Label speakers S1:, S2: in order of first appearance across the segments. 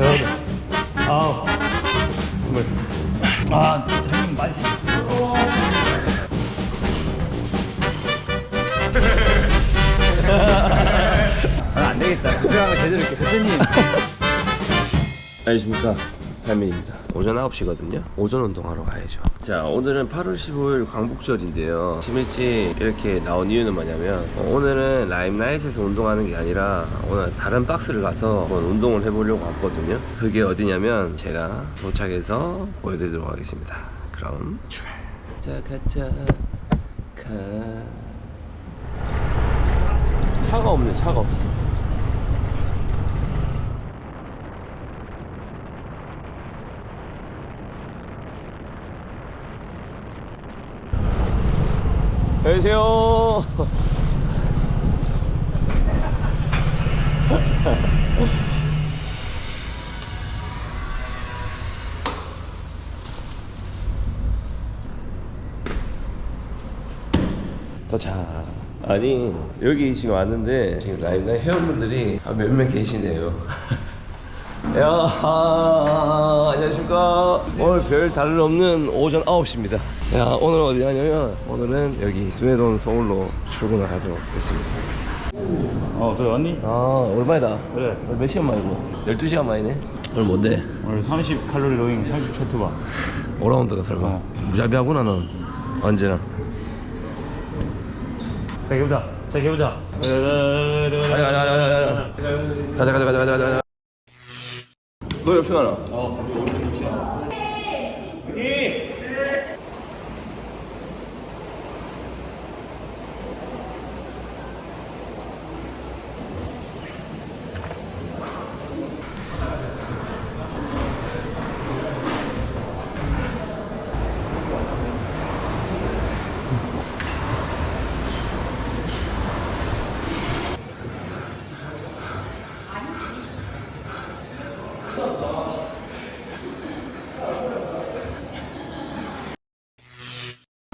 S1: 여덟, 아홉, 스물. 아, 진짜 형님 맛있어요. 아, 안 되겠다. 그냥 제대로 이렇게 대표님.
S2: 안녕하십니까 할민입니다 오전 9시거든요. 오전 운동하러 가야죠. 자 오늘은 8월 15일 광복절인데요. 일찍 이렇게 나온 이유는 뭐냐면 어, 오늘은 라임라이트에서 운동하는 게 아니라 오늘 다른 박스를 가서 한번 운동을 해보려고 왔거든요. 그게 어디냐면 제가 도착해서 보여드리도록 하겠습니다. 그럼 출발. 자 가자. 가. 차가 없네 차가 없어 안녕하세요. 도착. 아니 여기 지금 왔는데 지금 라이브 회원분들이 아, 몇몇 계시네요. 야, 아, 안녕하십니까. 오늘 별 다른 없는 오전 9시입니다. 야, 오늘 어디 가냐면, 오늘은 여기 스웨돈 서울로 출근을 하도록 했습니다.
S1: 어, 그래 왔니?
S2: 아, 얼마이다?
S1: 그래.
S2: 오늘 몇 시간 만이고? 12시간 만이네? 오늘 뭔데?
S1: 오늘 30 칼로리 로잉 30초 투바.
S2: 오라운드가 설마.
S1: 어.
S2: 무자비하구나, 넌. 언제나.
S1: 자, 해보자. 자, 해보자.
S2: 가자, 가자, 가자, 가자. 가자, 가자, 가자, 가자, 가자. 너 옆에 가나?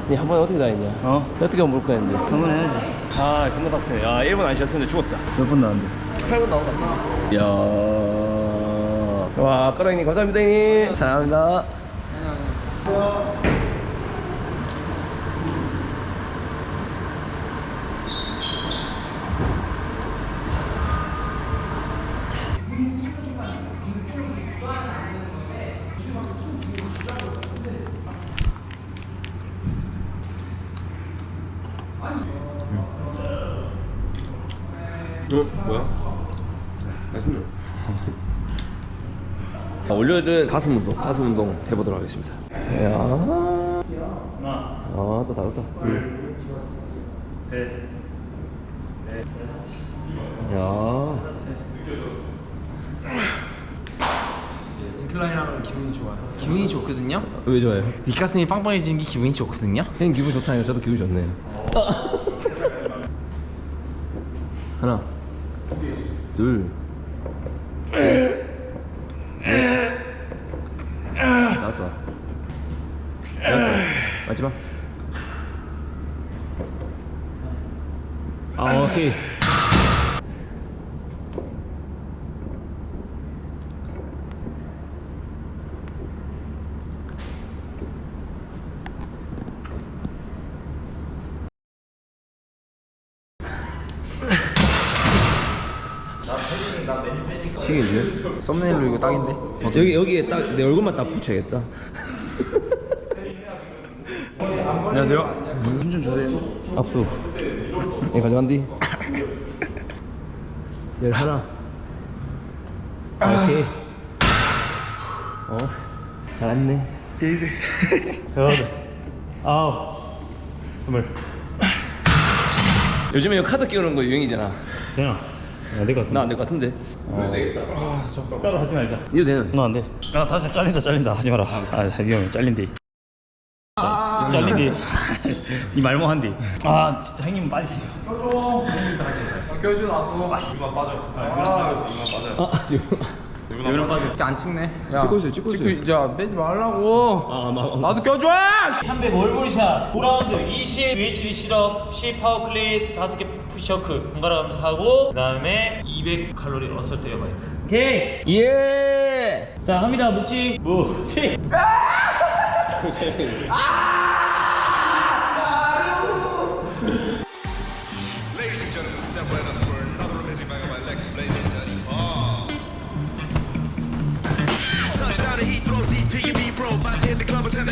S2: 니한 번에 어떻게 다 했냐?
S1: 어?
S2: 어떻게 하면 몰카 했는데?
S1: 한번 해야지.
S2: 아, 겁나 빡세네. 야, 1분 안 쉬었으면 죽었다.
S1: 몇 분 나왔는데?
S2: 8분 나온다. 이야. 와, 까랑님 감사합니다, 형님. 사랑합니다. 아, 월요일은 가슴 운동, 가슴 운동 해보도록 하겠습니다. 야,
S1: 하나,
S2: 아, 또 다르다. 둘,
S1: 셋, 넷,
S2: 야,
S3: 인클라인 하면 기분이 좋아요. 기분이 좋거든요.
S2: 왜 좋아요?
S3: 윗가슴이 빵빵해지는 게 기분이 좋거든요.
S2: 형님 기분 좋다요. 저도 기분 좋네요. 하나, 둘, 셋, 넷, 다섯, 여섯, 마지막. 아, 오케이.
S3: 치기지. 썸네일로 이거 딱인데.
S2: 여기 여기에 딱 내 얼굴만 딱 붙여야겠다.
S1: 안녕하세요.
S3: 힘좀 주세요.
S2: 압수. 얘 가져간디. 열 하나. 오케이. 어. 잘했네.
S1: 여덟, 아홉, 스물.
S2: 요즘에 카드 끼우는 거 유행이잖아.
S1: 되나? 안될 것 같은데.
S2: 나 안 될 것 같은데. 어. 되겠다.
S1: 따로 하지 말자.
S2: 이거 되는.
S1: 너안 돼. 아, 다시 잘린다, 잘린다. 하지 마라. 아, 위험해. 잘린디. 자, 잘린디. 이 말모한디. 아, 진짜 형님 빠지세요.
S3: 껴줘 나도.
S2: 아 지금.
S1: 여기는 빠져.
S3: 이렇게 안 찍네. 야,
S2: 찍고 있어요, 찍고 있어요.
S3: 찍고, 야, 빼지 말라고.
S2: 아 막.
S3: 나도 껴줘.
S1: 300 월볼샷 5라운드 20 UHD 실업 10 파워클릿 5개 푸시어크 번갈아 가면서 하고 그 다음에 200 칼로리 어설트 에어바이크 오케이
S2: 예.
S1: 자 합니다 묵지 묵지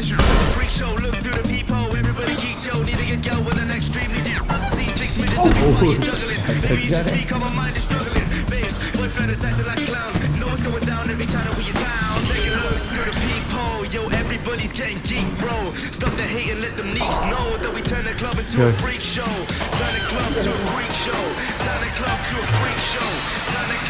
S4: club and turn that shit freak show. Look through the peephole, everybody geeks, yo. Need to get go with an extremely deep. See six minutes, let me fucking juggling. Oh. Maybe you just speak, my mind is struggling. Babes, boyfriend is acting like a clown. Know what's going down every time that we in town. Take a look through the peephole, yo. Everybody's getting geek, bro. Stop the hate and let them neeks know that we turn the club into a freak show. Turn the club to a freak show. Turn the club to a freak show. Turn the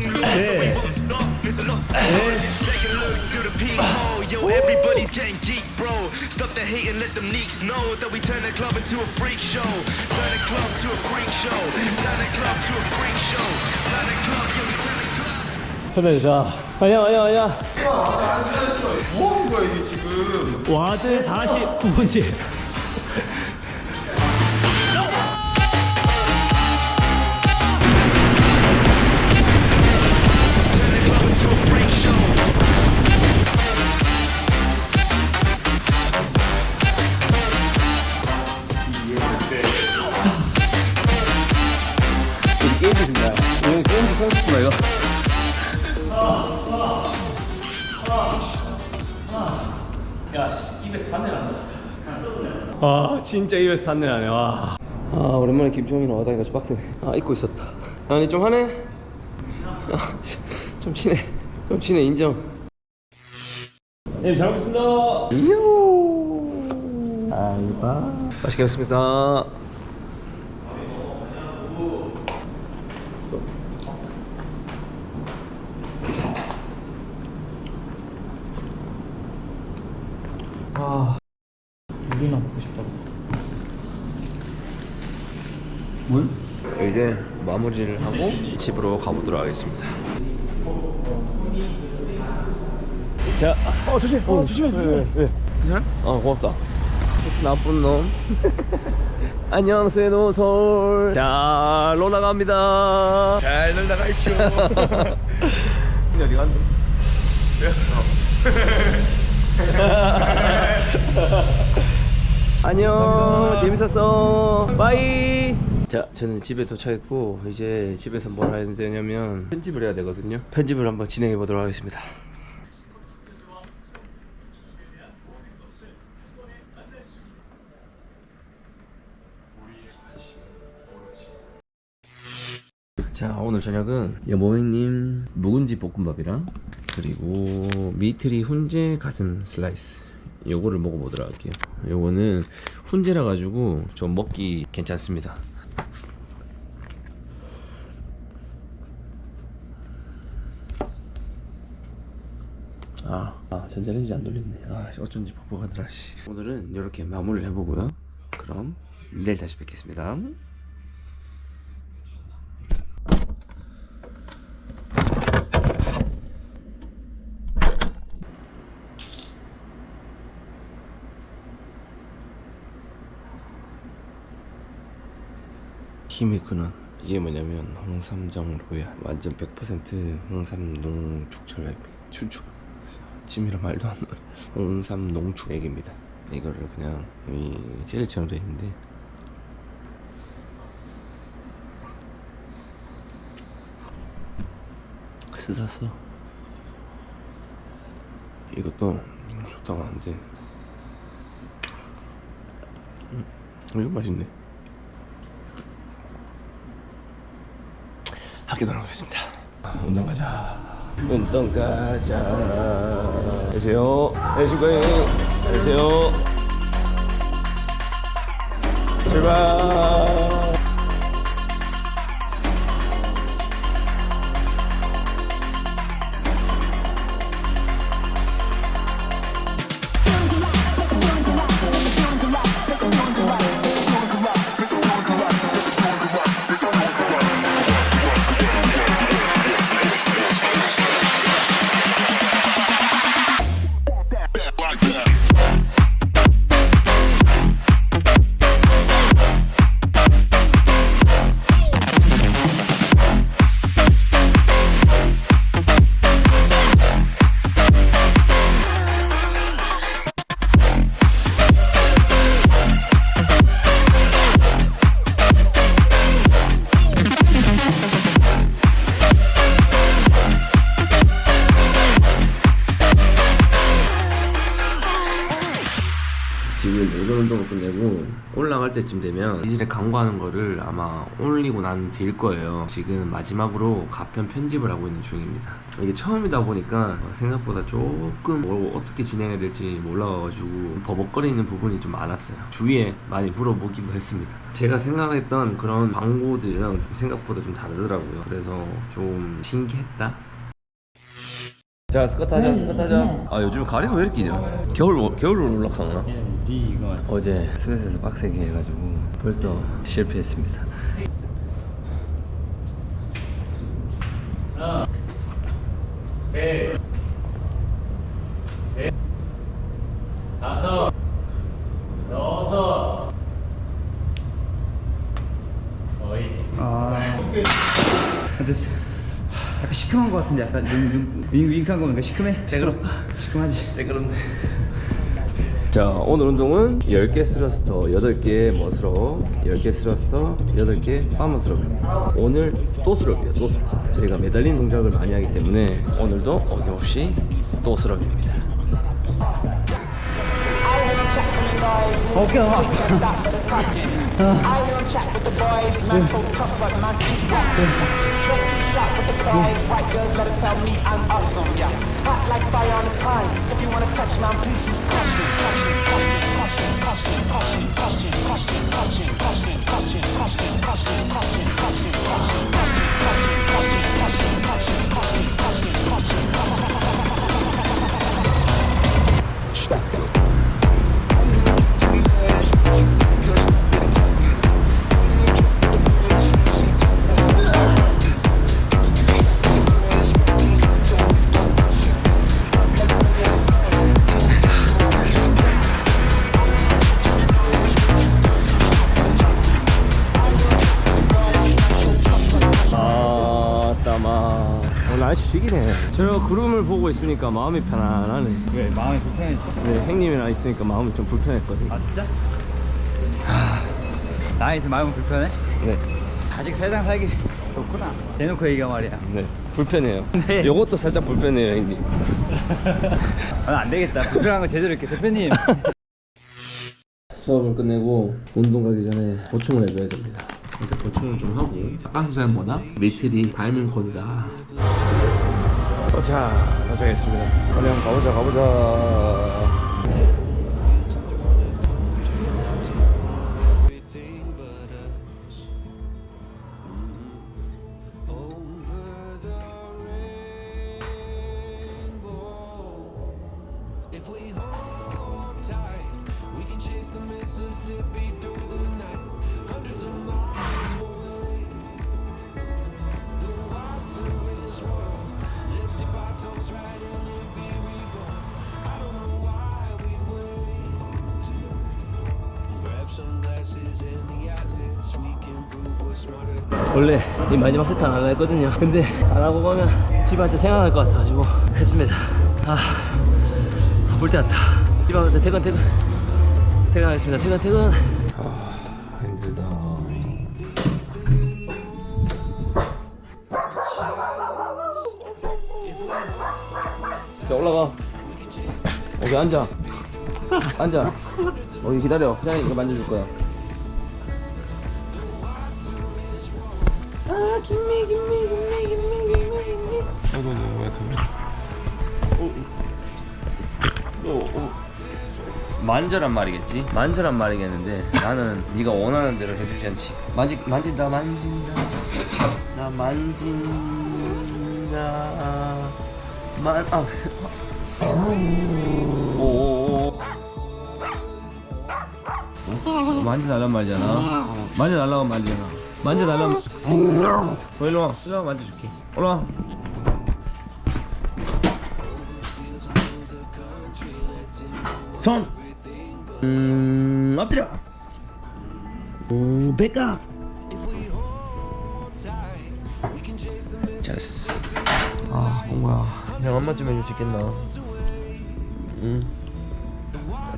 S4: club.
S1: 선배 자 아니야 아니야 아니야
S5: 뭐 하는 거야 이게 지금?
S1: 와드 49번째
S2: 진짜 입에서 산내 나네 와. 아 오랜만에 김종인이랑 와다니까 좀 빡세네. 아 잊고 있었다. 아니 좀 하네. 아, 좀 치네. 좀 치네 인정.
S1: 네, 잘 먹겠습니다
S2: 이요.
S5: 알바.
S2: 맛있게 먹습니다.
S1: 물이나 먹고 싶다고
S2: 이제 마무리를 하고 집으로 가보도록 하겠습니다. 자, 어 조심, 어 조심해, 왜, 왜, 괜찮아? 어 고맙다. 혹시 나쁜 놈. 안녕하세요, 노솔. 자, 놀러 갑니다. 잘 놀다. 근데 어디 갔니? 안녕, 재밌었어. 바이. 자, 저는 집에 도착했고 이제 집에서 뭘 해야 되냐면 편집을 해야 되거든요. 편집을 한번 진행해 보도록 하겠습니다. 자 오늘 저녁은 여모이님 묵은지 볶음밥이랑 그리고 미트리 훈제 가슴 슬라이스 요거를 먹어보도록 할게요 요거는 훈제라 가지고 좀 먹기 괜찮습니다 아, 아 전자레인지 안 돌렸네. 아 어쩐지 버벅하더라 씨. 오늘은 이렇게 마무리를 해보고요. 그럼 내일 다시 뵙겠습니다. 힘이 크는 이게 뭐냐면 홍삼정 로얄. 완전 100% 홍삼 농축철액 추 아침이라 말도 안 온삼 농축액입니다. 이거를 그냥 이 젤처럼 돼 있는데. 쓰샀어? 이것도 좋다고 하는데. 음, 이거 맛있네. 아, 학교 돌아가겠습니다. 운동 가자. 운동 가자. 안녕하세요. 안녕하십니까. 안녕하세요. 출발. 때쯤 되면 이질에 광고하는 거를 아마 올리고 난 뒤일 거예요. 지금 마지막으로 가편 편집을 하고 있는 중입니다. 이게 처음이다 보니까 생각보다 조금 뭘 어떻게 진행해야 될지 몰라가지고 버벅거리는 부분이 좀 많았어요. 주위에 많이 물어보기도 했습니다. 제가 생각했던 그런 광고들이랑 좀 생각보다 좀 다르더라고요. 그래서 좀 신기했다. 자 스쿼트 하자 스쿼트 하자. 아 요즘 가리가 왜 이렇게 기냐? 겨울 겨울로 올라가나?
S1: 네 이거.
S2: 어제 스웨트에서 빡세게 해가지고 벌써 실패했습니다.
S1: 아 근데 약간 시큼한 거 같은데 약간 눈, 눈, 윙, 윙크한 거 보니까 시큼해? 새그럽다. 시큼하지?
S2: 새그럽네. 자 오늘 운동은 10개 스러스터 8개 머스럽 10개 스러스터 8개 파머스럽입니다 오늘 또 스럽이에요 또 스럽 저희가 매달린 동작을 많이 하기 때문에 오늘도 어김없이 또 스럽입니다
S1: 어깨가
S2: 저 구름을 보고 있으니까 마음이 편안하네.
S1: 왜 마음이 불편했어?
S2: 네, 형님이랑 있으니까 마음이 좀 불편했거든요.
S1: 아 진짜? 하... 나이스 마음은 불편해?
S2: 네,
S1: 아직 세상 살기 좋구나 대놓고 얘기가 말이야
S2: 네. 불편해요.
S1: 네.
S2: 요것도 살짝 불편해요, 형님.
S1: 아, 안 되겠다 불편한 거 제대로 이렇게 대표님
S2: 수업을 끝내고 운동 가기 전에 보충을 해줘야 됩니다. 일단 보충을 좀 하고 빵수산보다 메트리 밟는 코드 다. 자, 도착했습니다. 빨리 한번 가보자, 가보자. 원래 이 마지막 세트 안 하려 했거든요. 근데 안 하고 가면 집에 할때 생각날 것 같아가지고 했습니다. 아, 볼때. 집에 갈때 퇴근, 퇴근. 퇴근하겠습니다. 퇴근, 퇴근. 아, 힘들다. 자 올라가 오케이 앉아 앉아 여기 기다려 이거 만져줄 거야 아 김미 김미 김미 김미 김미 김미. 어너 왜 카메라 어, 만져란 말이겠지? 만져란 말이겠는데 나는 네가 원하는 대로 해주지 않지. 만지, 만진다 만진다. 나 만진다. 만.. 아. 오오오 만져달란 말이잖아. 만져달라고 말이잖아. 만져달라면 어 일로 와. 수정아 만져줄게. 올라와. 손 음, 엎드려. 오 배가. 잘했어. 아 뭔가 형한 번쯤 해줄 수 있겠나? 응.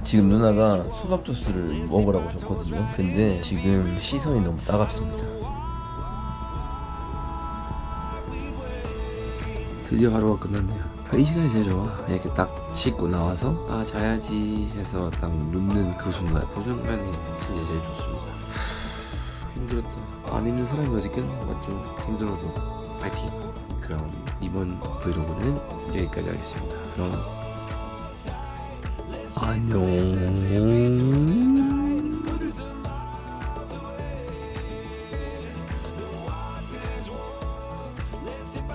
S2: 지금 누나가 수박 주스를 먹으라고 줬거든요. 근데 지금 시선이 너무 따갑습니다 드디어 하루가 끝났네요. 아, 이 시간이 제일 좋아. 이렇게 딱 씻고 나와서 아 자야지 해서 딱 눕는 그 순간. 그 순간이 진짜 제일 좋습니다. 힘들었다. 안 있는 사람이 어디 있겠나 맞죠? 힘들어도. 파이팅! 그럼 이번 브이로그는 여기까지 하겠습니다. 그럼 안녕